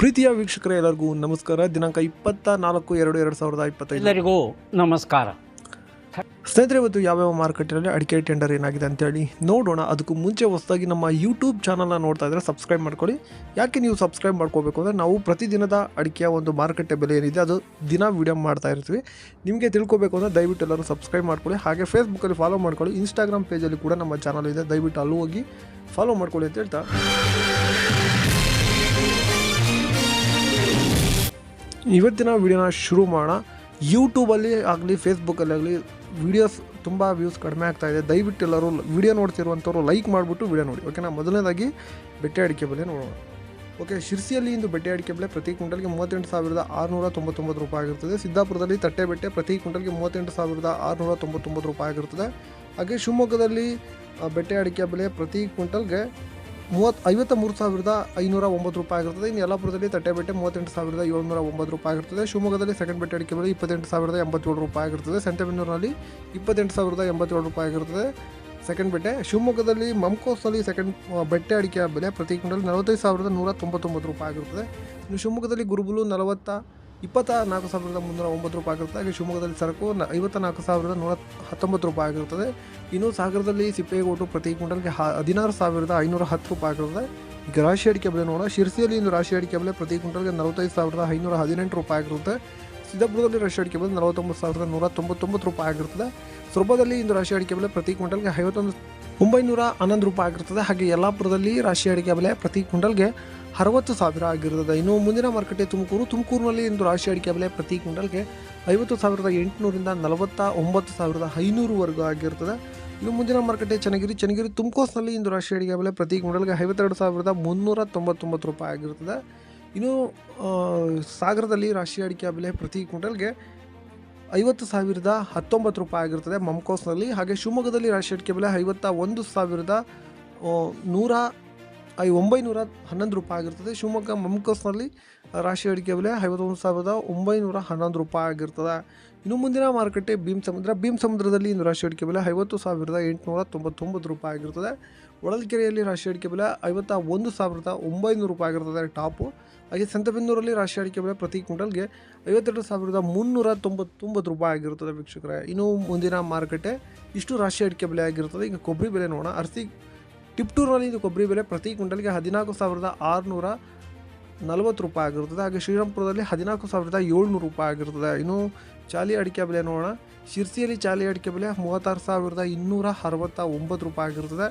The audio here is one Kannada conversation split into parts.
ಪ್ರೀತಿಯ ವೀಕ್ಷಕರ ಎಲ್ಲರಿಗೂ ನಮಸ್ಕಾರ. ದಿನಾಂಕ ಇಪ್ಪತ್ತ ನಾಲ್ಕು ಎರಡು ಎರಡು ಸಾವಿರದ ಇಪ್ಪತ್ತೈದು. ಎಲ್ಲರಿಗೂ ನಮಸ್ಕಾರ. ಸ್ನೇಹಿತರೆ ಇವತ್ತು ಯಾವ್ಯಾವ ಮಾರುಕಟ್ಟೆಯಲ್ಲಿ ಅಡಿಕೆ ಟೆಂಡರ್ ಏನಾಗಿದೆ ಅಂತೇಳಿ ನೋಡೋಣ. ಅದಕ್ಕೂ ಮುಂಚೆ ಹೊಸದಾಗಿ ನಮ್ಮ ಯೂಟ್ಯೂಬ್ ಚಾನಲ್ನ ನೋಡ್ತಾ ಇದ್ರೆ ಸಬ್ಸ್ಕ್ರೈಬ್ ಮಾಡ್ಕೊಳ್ಳಿ. ಯಾಕೆ ನೀವು ಸಬ್ಸ್ಕ್ರೈಬ್ ಮಾಡ್ಕೋಬೇಕು ಅಂದರೆ ನಾವು ಪ್ರತಿದಿನದ ಅಡಿಕೆಯ ಒಂದು ಮಾರುಕಟ್ಟೆ ಬೆಲೆ ಏನಿದೆ ಅದು ದಿನ ವೀಡಿಯೋ ಮಾಡ್ತಾ ಇರ್ತೀವಿ. ನಿಮಗೆ ತಿಳ್ಕೊಬೇಕು ಅಂದರೆ ದಯವಿಟ್ಟು ಎಲ್ಲರೂ ಸಬ್ಸ್ಕ್ರೈಬ್ ಮಾಡ್ಕೊಳ್ಳಿ. ಹಾಗೆ ಫೇಸ್ಬುಕ್ಕಲ್ಲಿ ಫಾಲೋ ಮಾಡ್ಕೊಳ್ಳಿ. ಇನ್ಸ್ಟಾಗ್ರಾಮ್ ಪೇಜಲ್ಲಿ ಕೂಡ ನಮ್ಮ ಚಾನಲ್ ಇದೆ. ದಯವಿಟ್ಟು ಅಲ್ಲೂ ಹೋಗಿ ಫಾಲೋ ಮಾಡ್ಕೊಳ್ಳಿ ಅಂತ ಹೇಳ್ತಾ. ಇವತ್ತಿನ ವಿಡಿಯೋನ ಶುರು ಮಾಡೋಣ. ಯೂಟ್ಯೂಬಲ್ಲಿ ಆಗಲಿ ಫೇಸ್ಬುಕ್ಕಲ್ಲಿ ಆಗಲಿ ವೀಡಿಯೋಸ್ ತುಂಬ ವ್ಯೂಸ್ ಕಡಿಮೆ ಆಗ್ತಾ ಇದೆ. ದಯವಿಟ್ಟು ಎಲ್ಲರೂ ವಿಡಿಯೋ ನೋಡ್ತಿರುವಂಥವ್ರು ಲೈಕ್ ಮಾಡಿಬಿಟ್ಟು ವಿಡಿಯೋ ನೋಡಿ. ಓಕೆನಾ ಮೊದಲನೇದಾಗಿ ಬೆಟ್ಟೆ ಅಡಿಕೆ ಬೆಲೆ ನೋಡೋಣ. ಓಕೆ ಶಿರ್ಸಿಯಲ್ಲಿ ಇಂದು ಬೆಟ್ಟೆ ಅಡಿಕೆ ಬೆಲೆ ಪ್ರತಿ ಕ್ವಿಂಟಲ್ಗೆ ಮೂವತ್ತೆಂಟು ಸಾವಿರದ ಆರುನೂರ ತೊಂಬತ್ತೊಂಬತ್ತು ರೂಪಾಯಿ ಆಗಿರ್ತದೆ. ಸಿದ್ದಾಪುರದಲ್ಲಿ ತಟ್ಟೆ ಬೆಟ್ಟೆ ಪ್ರತಿ ಕ್ವಿಂಟಲ್ಗೆ ಮೂವತ್ತೆಂಟು ಸಾವಿರದ ಆರುನೂರ ತೊಂಬತ್ತೊಂಬತ್ತು ರೂಪಾಯಿ ಆಗಿರ್ತದೆ. ಹಾಗೆ ಶಿವಮೊಗ್ಗದಲ್ಲಿ ಬೆಟ್ಟೆ ಅಡಿಕೆ ಬೆಲೆ ಪ್ರತಿ ಕ್ವಿಂಟಲ್ಗೆ ಮೂವತ್ತು ಐವತ್ತ ಮೂರು ಸಾವಿರದ ಐನೂರ ಒಂಬತ್ತು ರೂಪಾಯಿ ಆಗಿರ್ತದೆ. ಇನ್ನು ಯಲ್ಲಾಪುರದಲ್ಲಿ ತಟ್ಟೆ ಬೆಟ್ಟೆ ಮೂವತ್ತೆಂಟು ಸಾವಿರದ ಏಳ್ನೂರ ಒಂಬತ್ತು ರೂಪಾಯಿ ಆಗಿರ್ತದೆ. ಶಿವಮೊಗ್ಗದಲ್ಲಿ ಸೆಕೆಂಡ್ ಬೆಟ್ಟೆ ಅಡಿಕೆ ಬೆಲೆ ಇಪ್ಪತ್ತೆಂಟು ಸಾವಿರದ ಎಂಬತ್ತೇಳು ರೂಪಾಯಿ ಆಗಿರ್ತದೆ. ಸಂತೆಬೆನ್ನೂರಿನಲ್ಲಿ ಇಪ್ಪತ್ತೆಂಟು ಸಾವಿರದ ಎಂಬತ್ತೇಳು ರೂಪಾಯಿ ಆಗಿರ್ತದೆ. ಸೆಕೆಂಡ್ ಬೆಟ್ಟೆ, ಶಿವಮೊಗ್ಗದಲ್ಲಿ ಮಮ್ಕೋಸ್ನಲ್ಲಿ ಸೆಕೆಂಡ್ ಬೆಟ್ಟೆ ಅಡಿಕೆ ಬೆಲೆ ಪ್ರತಿ ಕ್ವಿಂಟಲ್ ನಲವತ್ತೈದು ಸಾವಿರದ ನೂರ ತೊಂಬತ್ತೊಂಬತ್ತು ರೂಪಾಯಿ ಆಗಿರ್ತದೆ. ಇನ್ನು ಶಿವಮೊಗ್ಗದಲ್ಲಿ ಗುರುಬುಲು ನಲವತ್ತ ಇಪ್ಪತ್ತ ನಾಲ್ಕು ಸಾವಿರದ ಮುನ್ನೂರ ಒಂಬತ್ತು ರೂಪಾಯಿ ಆಗಿರುತ್ತೆ. ಹಾಗೆ ಶಿವಮೊಗ್ಗದಲ್ಲಿ ಸರಕು ಐವತ್ತ ನಾಲ್ಕು ಸಾವಿರದ ನೂರ ಹತ್ತೊಂಬತ್ತು ರೂಪಾಯಿ ಆಗಿರುತ್ತದೆ. ಇನ್ನು ಸಾಗರದಲ್ಲಿ ಸಿಪ್ಪೆಗೋಟು ಪ್ರತಿ ಕ್ವಿಂಟಲ್ಗೆ ಹದಿನಾರು ಸಾವಿರದ ಐನೂರ ಹತ್ತು ರೂಪಾಯಿ ಆಗಿರುತ್ತದೆ. ಈಗ ರಾಶಿ ಅಡಿಕೆ ಬೆಲೆ ನೋಡೋಣ. ಶಿರ್ಸಿಯಲ್ಲಿ ಇಂದು ರಾಶಿ ಅಡಿಕೆ ಬೆಲೆ ಪ್ರತಿ ಕ್ವಿಂಟಲ್ಗೆ ನಲವತ್ತೈದು ಸಾವಿರದ ಐನೂರ ಹದಿನೆಂಟು ರೂಪಾಯಿ ಆಗಿರುತ್ತೆ. ಸಿದ್ದಾಪುರದಲ್ಲಿ ರಾಶಿ ಅಡಿಕೆ ಬೆಲೆ ನಲವತ್ತೊಂಬತ್ತು ಸಾವಿರದ ನೂರ ತೊಂಬತ್ತೊಂಬತ್ತು ರೂಪಾಯಿ ಆಗಿರುತ್ತದೆ. ಸೊರಬದಲ್ಲಿ ಇಂದು ರಾಶಿ ಅಡಿಕೆ ಬೆಲೆ ಪ್ರತಿ ಕ್ವಿಂಟಲ್ಗೆ ಐವತ್ತೊಂದು ಒಂಬೈನೂರ ಹನ್ನೊಂದು ರೂಪಾಯಿ ಆಗಿರುತ್ತದೆ. ಹಾಗೆ ಯಲ್ಲಾಪುರದಲ್ಲಿ ರಾಶಿ ಅಡಿಕೆ ಬೆಲೆ ಪ್ರತಿ ಕ್ವಿಂಟಲ್ಗೆ ಅರವತ್ತು ಸಾವಿರ ಆಗಿರ್ತದೆ. ಇನ್ನು ಮುಂದಿನ ಮಾರುಕಟ್ಟೆ ತುಮಕೂರು. ತುಮಕೂರಿನಲ್ಲಿ ಇಂದು ರಾಶಿ ಅಡಿಕೆ ಬೆಲೆ ಪ್ರತಿ ಕ್ವಿಂಟಲ್ಗೆ ಐವತ್ತು ಸಾವಿರದ ಎಂಟುನೂರಿಂದ ನಲವತ್ತ ಒಂಬತ್ತು ಸಾವಿರದ ಐನೂರುವರೆಗೂ ಆಗಿರ್ತದೆ. ಇನ್ನು ಮುಂದಿನ ಮಾರುಕಟ್ಟೆ ಚನ್ನಗಿರಿ. ಚನ್ನಗಿರಿ ತುಮಕೋಸ್ನಲ್ಲಿ ಇಂದು ರಾಶಿ ಅಡಿಕೆ ಬೆಲೆ ಪ್ರತಿ ಕ್ವಿಂಟಲ್ಗೆ ಐವತ್ತೆರಡು ಸಾವಿರದ ಮುನ್ನೂರ ತೊಂಬತ್ತೊಂಬತ್ತು ರೂಪಾಯಿ ಆಗಿರ್ತದೆ. ಇನ್ನು ಸಾಗರದಲ್ಲಿ ರಾಶಿ ಅಡಿಕೆ ಬೆಲೆ ಪ್ರತಿ ಕ್ವಿಂಟಲ್ಗೆ ಐವತ್ತು ಸಾವಿರದ ಹತ್ತೊಂಬತ್ತು ರೂಪಾಯಿ ಆಗಿರ್ತದೆ. ಮಮ್ಕೋಸ್ನಲ್ಲಿ ಹಾಗೆ ಶಿವಮೊಗ್ಗದಲ್ಲಿ ರಾಶಿ ಅಡಿಕೆ ಬೆಲೆ ಐವತ್ತ ಒಂದು ಸಾವಿರದ ನೂರ ಐ ಒಂಬೈನೂರ ಹನ್ನೊಂದು ರೂಪಾಯಿ ಆಗಿರ್ತದೆ. ಶಿವಮೊಗ್ಗ ಮಮ್ಕೋಸ್ನಲ್ಲಿ ರಾಶಿ ಅಡಿಕೆ ಬೆಲೆ ಐವತ್ತೊಂದು ಸಾವಿರದ ಒಂಬೈನೂರ ಹನ್ನೊಂದು ರೂಪಾಯಿ ಆಗಿರ್ತದೆ. ಇನ್ನು ಮುಂದಿನ ಮಾರುಕಟ್ಟೆ ಭೀಮ್ ಸಮುದ್ರ. ಭೀಮ್ ಸಮುದ್ರದಲ್ಲಿ ಇಂದು ರಾಶಿ ಅಡಿಕೆ ಬೆಲೆ ಐವತ್ತು ಸಾವಿರದ ಎಂಟುನೂರ ತೊಂಬತ್ತೊಂಬತ್ತು ರೂಪಾಯಿ ಆಗಿರ್ತದೆ. ಒಳಲ್ಕೆರೆಯಲ್ಲಿ ರಾಶಿ ಅಡಿಕೆ ಬೆಲೆ ಐವತ್ತ ಒಂದು ಸಾವಿರದ ಒಂಬೈನೂರು ರೂಪಾಯಿ ಆಗಿರ್ತದೆ ಟಾಪು. ಹಾಗೆ ಸಂತಬೆನ್ನೂರಲ್ಲಿ ರಾಶಿ ಅಡಿಕೆ ಬೆಲೆ ಪ್ರತಿ ಕ್ವಿಂಟಲ್ಗೆ ಐವತ್ತೆರಡು ಸಾವಿರದ ಮುನ್ನೂರ ತೊಂಬತ್ತೊಂಬತ್ತು ರೂಪಾಯಿ ಆಗಿರ್ತದೆ ವೀಕ್ಷಕರೇ. ಇನ್ನು ಮುಂದಿನ ಮಾರುಕಟ್ಟೆ ಇಷ್ಟು ರಾಶಿ ಅಡಿಕೆ ಬೆಲೆ ಆಗಿರ್ತದೆ. ಈಗ ಕೊಬ್ಬರಿ ಬೆಲೆ ನೋಡೋಣ. ಅರ್ಸಿ ಟಿಪ್ಟೂರಿನಲ್ಲಿ ಇದು ಕೊಬ್ಬರಿ ಬೆಲೆ ಪ್ರತಿ ಕ್ವಿಂಟಲ್ಗೆ ಹದಿನಾಲ್ಕು ಸಾವಿರದ ಆರುನೂರ ನಲವತ್ತು ರೂಪಾಯಿ ಆಗಿರ್ತದೆ ಹಾಗೆ ಶ್ರೀರಾಮ್ಪುರದಲ್ಲಿ ಹದಿನಾಲ್ಕು ಸಾವಿರದ ಏಳ್ನೂರು ರೂಪಾಯಿ ಆಗಿರ್ತದೆ ಇನ್ನು ಚಾಲಿ ಅಡಿಕೆ ಬೆಲೆ ನೋಡೋಣ. ಶಿರ್ಸಿಯಲ್ಲಿ ಚಾಲಿ ಅಡಿಕೆ ಬೆಲೆ ಮೂವತ್ತಾರು ಸಾವಿರದ ಇನ್ನೂರ ಅರವತ್ತ ಒಂಬತ್ತು ರೂಪಾಯಿ ಆಗಿರ್ತದೆ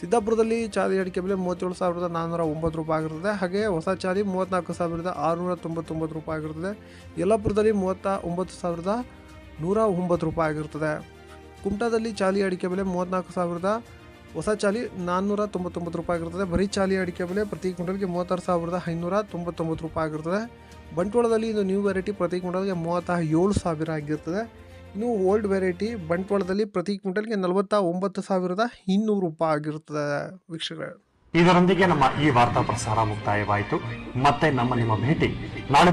ಸಿದ್ದಾಪುರದಲ್ಲಿ ಚಾಲಿ ಅಡಿಕೆ ಬೆಲೆ ಮೂವತ್ತೇಳು ಸಾವಿರದ ನಾನ್ನೂರ ಒಂಬತ್ತು ರೂಪಾಯಿ ಆಗಿರ್ತದೆ ಹಾಗೆ ಹೊಸ ಚಾಲಿ ಮೂವತ್ತ್ನಾಲ್ಕು ಸಾವಿರದ ಆರುನೂರ ತೊಂಬತ್ತೊಂಬತ್ತು ರೂಪಾಯಿ ಆಗಿರ್ತದೆ ಯಲ್ಲಾಪುರದಲ್ಲಿ ಮೂವತ್ತ ಒಂಬತ್ತು ಸಾವಿರದ ನೂರ ಒಂಬತ್ತು ರೂಪಾಯಿ ಆಗಿರ್ತದೆ ಕುಮಟಾದಲ್ಲಿ ಚಾಲಿ ಅಡಿಕೆ ಬೆಲೆ ಮೂವತ್ತ್ನಾಲ್ಕು ಸಾವಿರದ ಹೊಸ ಚಾಲಿ ನಾನ್ನೂರ ತೊಂಬತ್ತೊಂಬತ್ತು ರೂಪಾಯಿ ಆಗಿರ್ತದೆ. ಬರೀ ಚಾಲಿ ಅಡಿಕೆ ಬೆಲೆ ಪ್ರತಿ ಕ್ವಿಂಟಲ್ಗೆ ಮೂವತ್ತಾರು ಸಾವಿರದ ಐನೂರ ತೊಂಬತ್ತೊಂಬತ್ತು ರೂಪಾಯಿ ಆಗಿರ್ತದೆ. ಬಂಟ್ವಾಳದಲ್ಲಿ ಇದು ನ್ಯೂ ವೆರೈಟಿ ಪ್ರತಿ ಕ್ವಿಂಟಲ್ಗೆ ಮೂವತ್ತ ಏಳು ಸಾವಿರ ಆಗಿರ್ತದೆ. ಇನ್ನು ಓಲ್ಡ್ ವೆರೈಟಿ ಬಂಟ್ವಾಳದಲ್ಲಿ ಪ್ರತಿ ಕ್ವಿಂಟಲ್ಗೆ ನಲವತ್ತ ಒಂಬತ್ತು ಸಾವಿರದ ಇನ್ನೂರು ರೂಪಾಯಿ ಆಗಿರ್ತದೆ ವೀಕ್ಷಕರೇ. ಇದರೊಂದಿಗೆ ನಮ್ಮ ಈ ವಾರ್ತಾ ಪ್ರಸಾರ ಮುಕ್ತಾಯವಾಯಿತು. ಮತ್ತೆ ನಮ್ಮ ನಿಮ್ಮ ಭೇಟಿ ನಾಳೆ